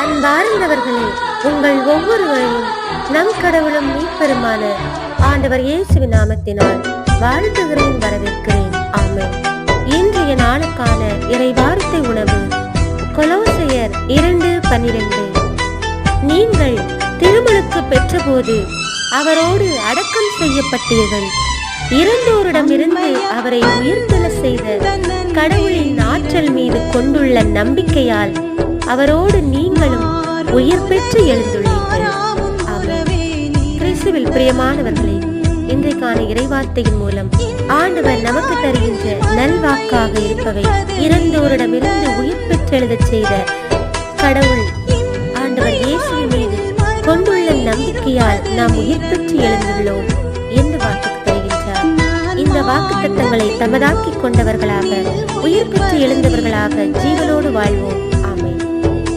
அன்பார்ந்தவர்களே உங்கள் ஒவ்வொருவரையும் நம் கடவுளும் மீட்பெருமான ஆண்டவர் இயேசுவின் நாமத்தினால் வாழ்த்துகிறேன் வரவேற்கிறேன். ஆமென். இன்றைய நாளுக்கான இறைவார்த்தை உணவு கொலோசையர் இரண்டு பன்னிரண்டு. நீங்கள் திருமலுக்கு பெற்றபோது அவரோடு அடக்கம் செய்யப்பட்டீர்கள். இறந்தோரிடமிருந்து அவரை உயிர்த்தல செய்த கடவுளின் ஆற்றல் மீது கொண்டுள்ள நம்பிக்கையால் அவரோடு நீங்களும் உயிர் பெற்று எழுந்துள்ளீர்கள். கிறிஸ்துவில் பிரியமானவர்களே இன்றைக்கான இறைவார்த்தையின் மூலம் ஆண்டவர் நமக்கு தருகின்ற நல்வாக்காக இருப்பவை இறந்தோரிடமிருந்து உயிர் பெற்றெழுதச் செய்த கடவுள் ஆண்டவர் இயேசுவின் மீது கொண்டுள்ள நம்பிக்கையால் நாம் உயிர் பெற்று எழுந்துள்ளோம் என்று வாக்கு தருகின்றார். இந்த வாக்கு தத்தங்களை தமதாக்கிக் கொண்டவர்களாக உயிர் பெற்று எழுந்தவர்களாக ஜீவனோடு வாழ்வோம்.